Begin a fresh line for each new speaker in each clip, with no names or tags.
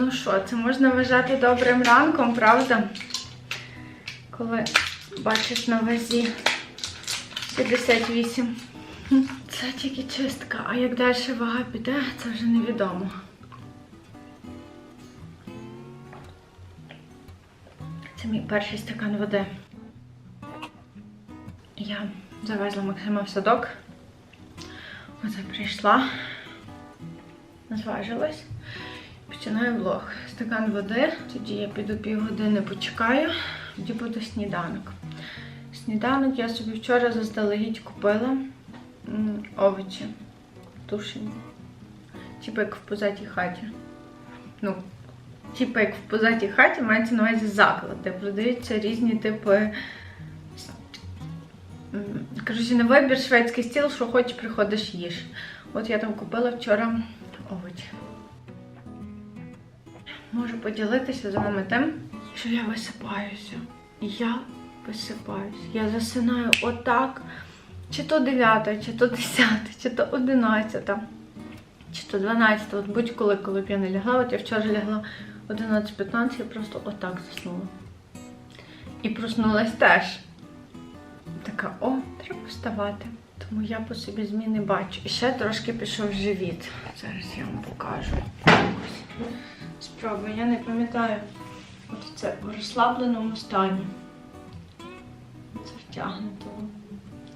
Ну що, це можна вважати добрим ранком, правда? Коли бачиш на вазі 58. Це тільки чистка, а як далі вага піде, це вже невідомо. Це мій перший стакан води. Я завезла Максима в садок. Оце прийшла, зважилась. Починаю влог. Стакан води. Тоді я піду півгодини почекаю, тоді буде сніданок. Сніданок я собі вчора заздалегідь купила овочі тушені. Типу як в позатій хаті. Ну, типу як в позатій хаті мається на увазі заклад, де продаються різні типи. Коротше, на вибір шведський стіл, що хочеш, приходиш їж. От я там купила вчора овочі. Можу поділитися з вами тим, що я висипаюся. Я висипаюся. Я засинаю отак. Чи то 9, чи то 10, чи то 11, чи то 12. От будь-коли, коли б я не лягла. От я вчора лягла 11-15, я просто отак заснула. І проснулась теж. Така, о, треба вставати. Тому я по собі зміни бачу. І ще трошки пішов живіт. Зараз я вам покажу. Якось. Спробую, я не пам'ятаю. От це в розслабленому стані. Це втягнутому.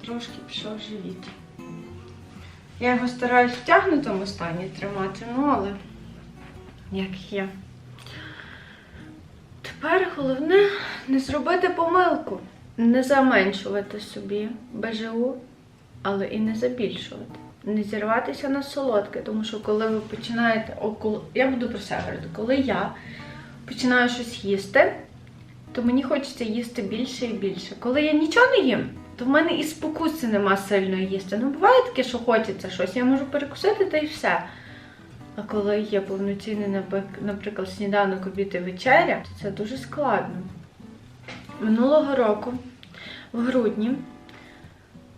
Трошки пішов живіт. Я його стараюсь в втягнутому стані тримати, ну але як є. Тепер головне не зробити помилку, не заменшувати собі БЖУ, але і не забільшувати. Не зірватися на солодке, тому що коли ви починаєте около. Я буду про себе говорити, коли я починаю щось їсти, то мені хочеться їсти більше і більше. Коли я нічого не їм, то в мене і спокуси нема сильно їсти. Ну, буває таке, що хочеться щось, я можу перекусити та й все. А коли є повноцінний, наприклад, сніданок, обід і вечеря, то це дуже складно. Минулого року, в грудні,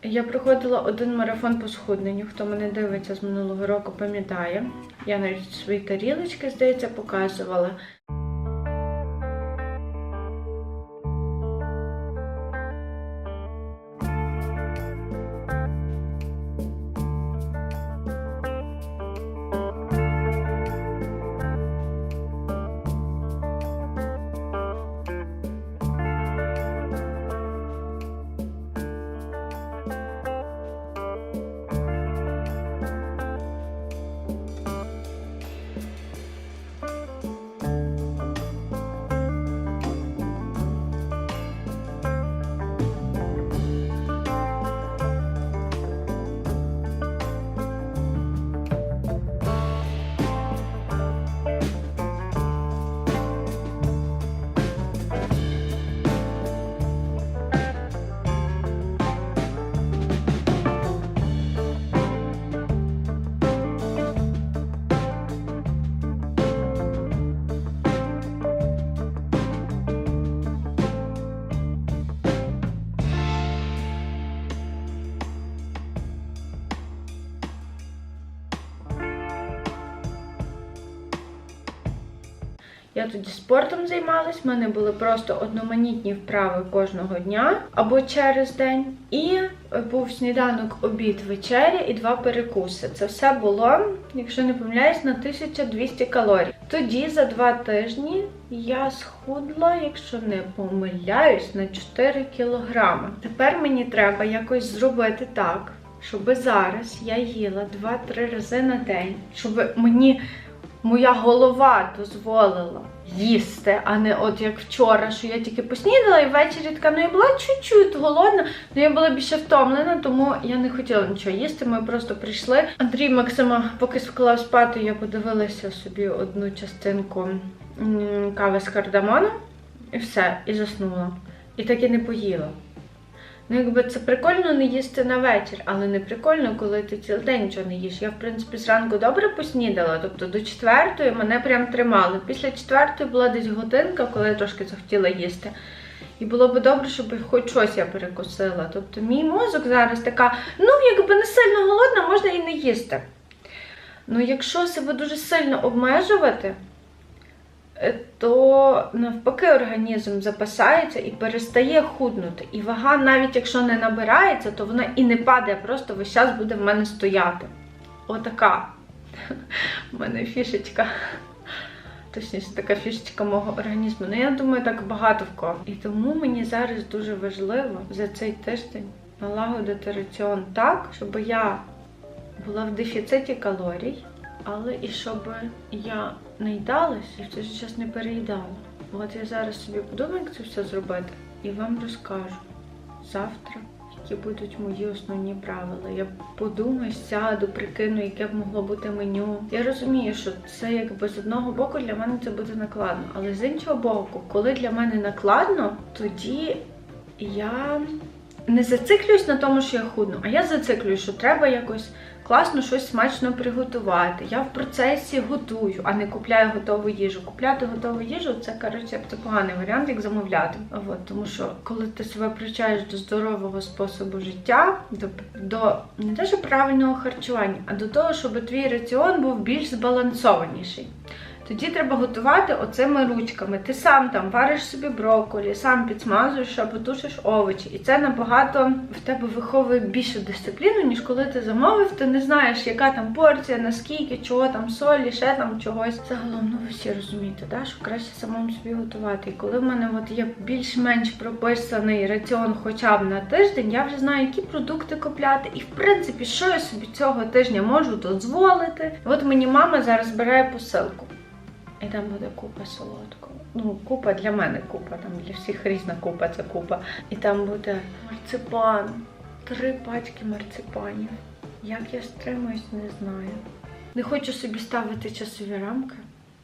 я проходила один марафон по схудненню. Хто мене дивиться з минулого року, пам'ятає. Я навіть свої тарілочки, здається, показувала. Тоді спортом займалась, в мене були просто одноманітні вправи кожного дня або через день. І е, був сніданок, обід, вечеря і два перекуси. Це все було, якщо не помиляюсь, на 1200 калорій. Тоді за два тижні я схудла, якщо не помиляюсь, на 4 кілограми. Тепер мені треба якось зробити так, щоб зараз я їла 2-3 рази на день, щоб мені моя голова дозволила їсти, а не от як вчора, що я тільки поснідала і ввечері така, ну я була чуть-чуть голодна, але я була більше втомлена, тому я не хотіла нічого їсти. Ми просто прийшли. Андрій Максима, поки склав спати, я подивилася собі одну частинку кави з кардамоном і все, і заснула. І так і не поїла. Ну, якби це прикольно не їсти на вечір, але не прикольно, коли ти цілий день нічого не їш. Я, в принципі, зранку добре поснідала, тобто до четвертої мене прям тримали. Після четвертої була десь годинка, коли я трошки захотіла їсти. І було б добре, щоб хоч щось я перекусила. Тобто мій мозок зараз така, ну, якби не сильно голодна, можна і не їсти. Ну, якщо себе дуже сильно обмежувати, то навпаки організм запасається і перестає худнути. І вага, навіть якщо не набирається, то вона і не падає, просто весь час буде в мене стояти. Отака. У мене фішечка. Точніше, така фішечка мого організму. Ну, я думаю, так багато в кого. І тому мені зараз дуже важливо за цей тиждень налагодити раціон так, щоб я була в дефіциті калорій, але і щоб я не їдалась і в той же час не переїдала. От я зараз собі подумаю, як це все зробити, і вам розкажу завтра, які будуть мої основні правила. Я подумаю, сяду, прикину, яке б могло бути меню. Я розумію, що це якби з одного боку для мене це буде накладно, але з іншого боку, коли для мене накладно, тоді я не зациклююсь на тому, що я худну, а я зациклююсь, що треба якось класно щось смачно приготувати. Я в процесі готую, а не купляю готову їжу. Купляти готову їжу це коротше це поганий варіант, як замовляти. От, тому що коли ти себе привчаєш до здорового способу життя, до, до не те, що правильного харчування, а до того, щоб твій раціон був більш збалансованіший. Тоді треба готувати оцими ручками. Ти сам там вариш собі брокколі, сам підсмазуєш або тушиш овочі. І це набагато в тебе виховує більшу дисципліну, ніж коли ти замовив, ти не знаєш, яка там порція, наскільки, чого там солі, ще там чогось. Загалом, ну ви всі розумієте, да? що краще самому собі готувати. І коли в мене от є більш-менш прописаний раціон хоча б на тиждень, я вже знаю, які продукти купляти. І в принципі, що я собі цього тижня можу дозволити. От мені мама зараз збирає посилку. І там буде купа солодкого. Ну, купа для мене купа, там для всіх різна купа, це купа. І там буде марципан. Три пачки марципанів. Як я стримуюсь, не знаю. Не хочу собі ставити часові рамки,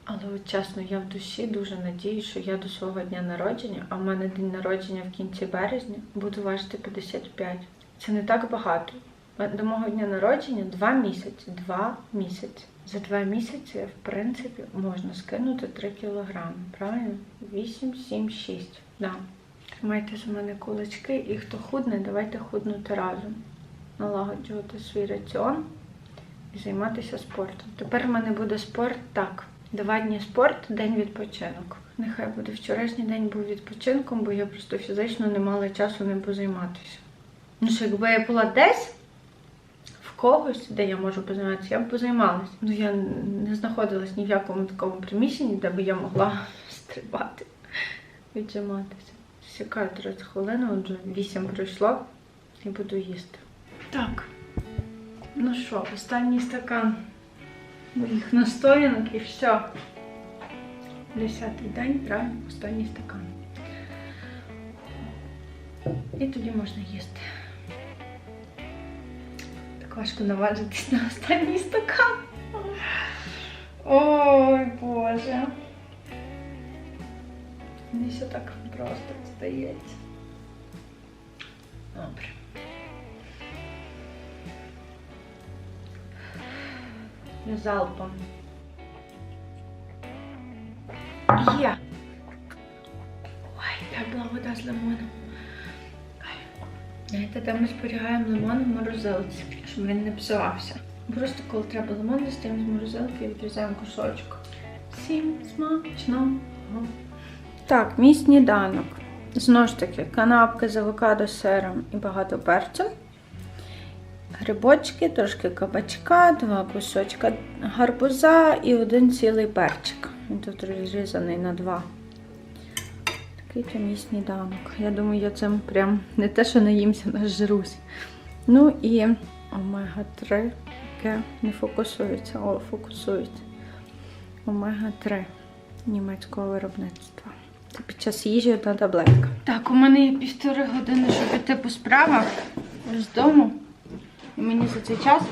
але от чесно, я в душі дуже надію, що я до свого дня народження, а в мене день народження в кінці березня, буду важити 55. Це не так багато. До мого дня народження два місяці. Два місяці. За два місяці, в принципі, можна скинути 3 кілограми. Правильно? 8, 7, 6. Да. Тримайте за мене кулачки і хто худне, давайте худнути разом. Налагоджувати свій раціон і займатися спортом. Тепер в мене буде спорт так. Два дні спорт, день відпочинок. Нехай буде вчорашній день був відпочинком, бо я просто фізично не мала часу ним позайматися. Ну що, якби я була десь когось, де я можу позайматися, я б позаймалася. Ну я не знаходилась ні в якому такому приміщенні, де би я могла стрибати, віджиматися. Сікаю 30 хвилин, отже 8 пройшло і буду їсти. Так. Ну що, останній стакан моїх настоянок і все. Десятий день, правильно, останній стакан. І тоді можна їсти. Так важко наважитись на останній стакан. Ой, Боже. Мені все так просто здається. Добре. Я залпом. Є. Ой, тепла вода з лимоном. Знаєте, де ми зберігаємо лимон в морозилці, щоб він не псувався. Просто коли треба лимон, дістаємо з морозилки і відрізаємо кусочок. Всім смачного! Так, мій сніданок. Знову ж таки, канапки з авокадо, сиром і багато перцю. Грибочки, трошки кабачка, два кусочка гарбуза і один цілий перчик. Він тут розрізаний на два. Такий то мій сніданок. Я думаю, я цим прям не те, що наїмся, нажрусь. Ну і омега-3, яке не фокусується, о, фокусується. Омега-3 німецького виробництва. Це під час їжі одна таблетка. Так, у мене є півтори години, щоб піти по справах з дому. І мені за цей час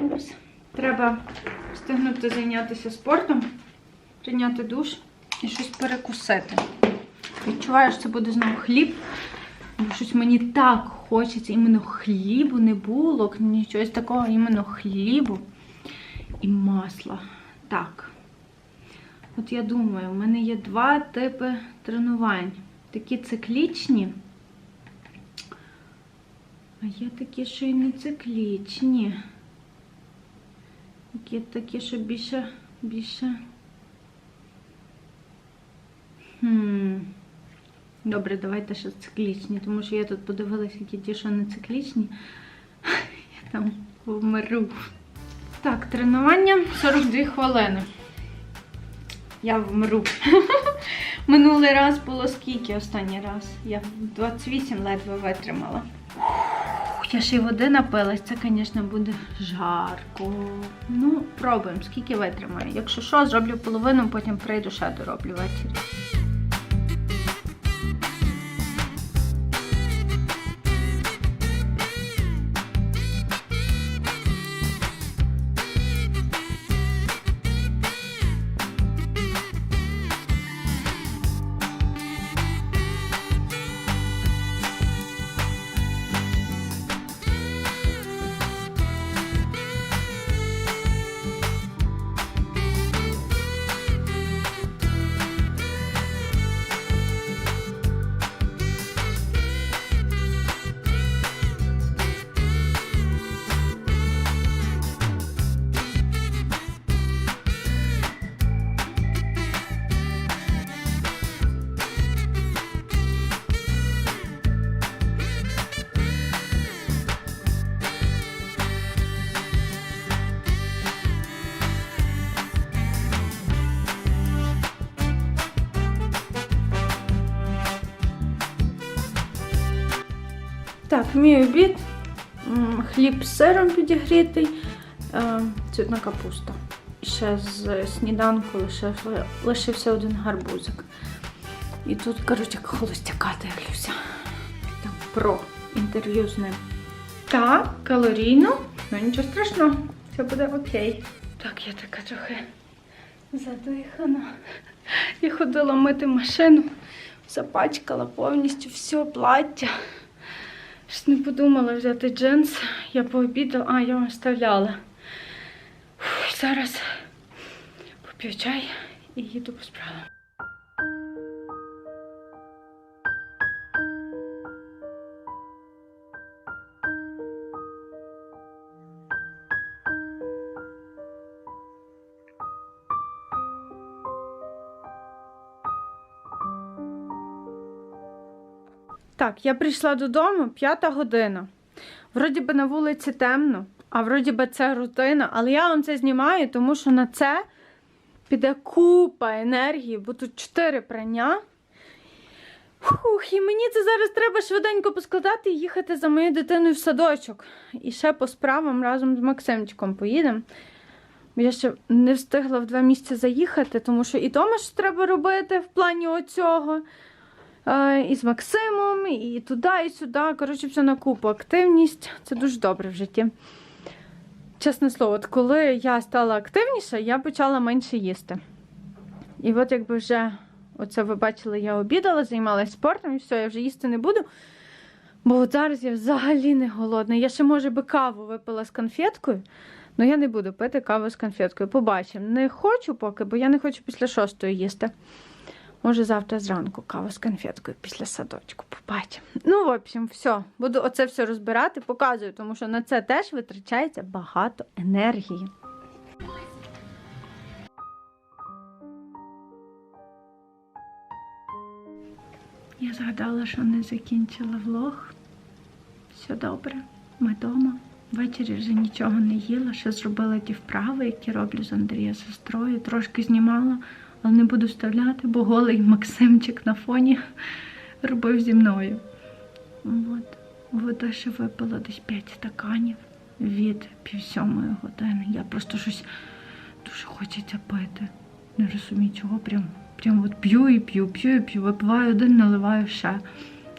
Упс. треба встигнути зайнятися спортом, прийняти душ і щось перекусити. Відчуваю, що це буде знову хліб. Щось мені так хочеться іменно хлібу, не булок, ні чогось такого, іменно хлібу і масла. Так. От я думаю, у мене є два типи тренувань. Такі циклічні. А є такі, що і не циклічні. Є такі, що більше, більше Хм. Добре, давайте ще циклічні, тому що я тут подивилася, які ті, що не циклічні. Я там вмиру. Так, тренування 42 хвилини. Я вмру. Минулий раз було скільки останній раз? Я 28 ледве витримала. Я ще й води напилась, це, звісно, буде жарко. Ну, пробуємо, скільки витримаю. Якщо що, зроблю половину, потім прийду ще дороблю ввечері. Мій обід. Хліб з сиром підігрітий, е, цвітна капуста. Ще з сніданку лишився один гарбузик. І тут, коротше, холостяка дивлюся. Там про інтерв'ю з ним. Так, калорійно, ну нічого страшного, все буде окей. Так, я така трохи задихана. Я ходила мити машину, запачкала повністю все плаття. Щось не подумала взяти джинс. Я пообідала, а я. Фух, зараз поп'ю чай і їду по справам. Так, я прийшла додому, п'ята година. Вроді би на вулиці темно, а вроді би це рутина, але я вам це знімаю, тому що на це піде купа енергії, бо тут чотири прання. Фух, і мені це зараз треба швиденько поскладати і їхати за моєю дитиною в садочок. І ще по справам разом з Максимчиком поїдемо. Я ще не встигла в два місяці заїхати, тому що і дома ж треба робити в плані оцього. Е, І з Максимом, і туди, і сюди. Коротше, все на купу. Активність це дуже добре в житті. Чесне слово, от коли я стала активніша, я почала менше їсти. І от якби вже, оце ви бачили, я обідала, займалася спортом, і все, я вже їсти не буду. Бо от зараз я взагалі не голодна. Я ще, може би, каву випила з конфеткою, але я не буду пити каву з конфеткою. Побачимо. Не хочу поки, бо я не хочу після шостої їсти. Може, завтра зранку каву з конфеткою після садочку. Побачимо. Ну, в общем, все. Буду оце все розбирати, показую, тому що на це теж витрачається багато енергії. Я згадала, що не закінчила влог. Все добре, ми вдома. Ввечері вже нічого не їла, ще зробила ті вправи, які роблю з Андрія сестрою. Трошки знімала, але не буду вставляти, бо голий Максимчик на фоні робив зі мною. От. Вода ще випила десь 5 стаканів від пів сьомої години. Я просто щось дуже хочеться пити. Не розумію, чого. Прям, прям от п'ю і п'ю, п'ю і п'ю, випиваю один, наливаю ще.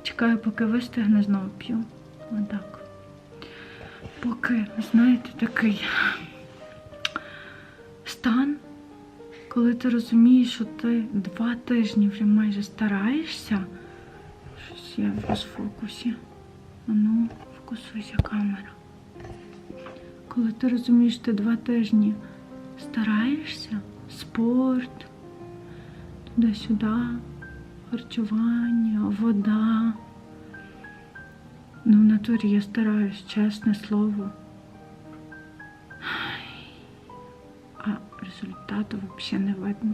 Чекаю, поки вистигне, знову п'ю. Отак. Поки, знаєте, такий стан, коли ти розумієш, що ти два тижні вже майже стараєшся. Щось я в розфокусі. Ну, фокусуйся камера. Коли ти розумієш, що ти два тижні стараєшся, спорт, туди-сюди, харчування, вода. Ну, в натурі я стараюсь, чесне слово. Результату взагалі не видно.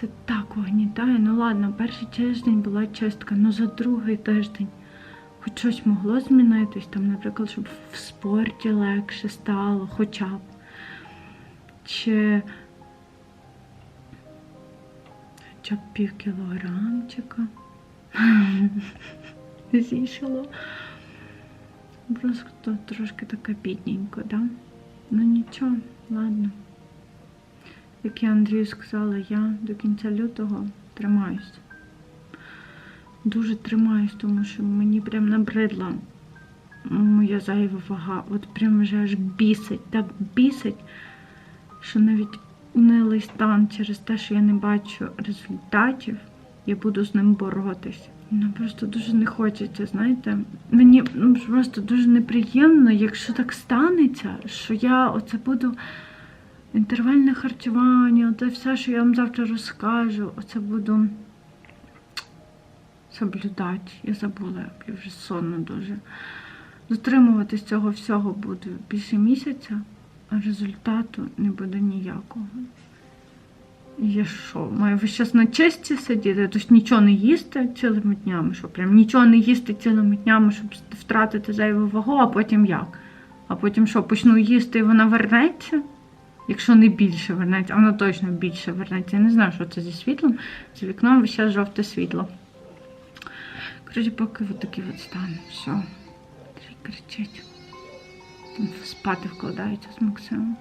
Це так вигнітає. Ну ладно, перший тиждень була чистка, ну за другий тиждень хоч щось могло змінитись, там, наприклад, щоб в спорті легше стало, хоча б. Чи хоча б пів кілограмчика. Зійшло. Просто трошки така бідненько, да? Ну нічого, ладно. Як я Андрію сказала, я до кінця лютого тримаюсь. Дуже тримаюсь, тому що мені прям набридла моя зайва вага. От прям вже аж бісить, так бісить, що навіть унилий стан через те, що я не бачу результатів, я буду з ним боротися. Ну просто дуже не хочеться, знаєте. Мені ну, просто дуже неприємно, якщо так станеться, що я оце буду інтервальне харчування, оце все, що я вам завтра розкажу, оце буду соблюдати. Я забула, я вже сонно дуже. Дотримуватись цього всього буду більше місяця, а результату не буде ніякого. Я що, маю весь час на чисті сидіти, тобто нічого не їсти цілими днями, що прям нічого не їсти цілими днями, щоб втратити зайву вагу, а потім як? А потім що, почну їсти і вона вернеться? Якщо не більше вернеться, а вона точно більше вернеться. Я не знаю, що це зі світлом. За вікном весь жовте світло. Коротше, поки от такий от стан. Все. Кричить. Там спати вкладаються з Максимом.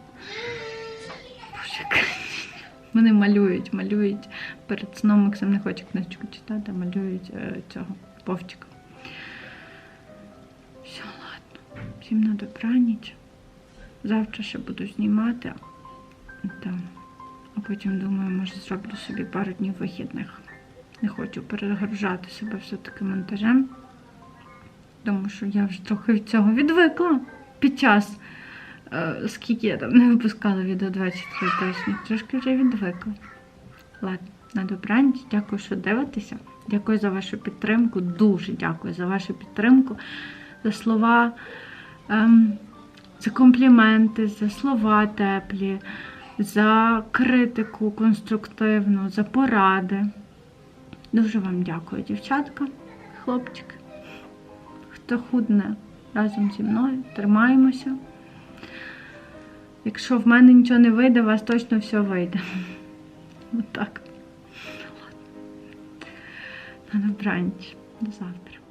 Боже, вони малюють, малюють. Перед сном Максим не хоче книжечку читати, а малюють е, цього Вовчика. Все, ладно. Всім на добраніч. Завтра ще буду знімати. Там. А потім думаю, може зроблю собі пару днів вихідних. Не хочу перегружати себе все-таки монтажем. Тому що я вже трохи від цього відвикла під час, е, скільки я там не випускала відео 23 тижні. Трошки вже відвикла. Ладно, на добраніч. Дякую, що дивитеся. Дякую за вашу підтримку. Дуже дякую за вашу підтримку, за слова, ем, за компліменти, за слова теплі, за критику конструктивну, за поради. Дуже вам дякую, дівчатка, хлопчики. Хто худне разом зі мною, тримаємося. Якщо в мене нічого не вийде, у вас точно все вийде. Отак. Ладно. На добраніч. До завтра.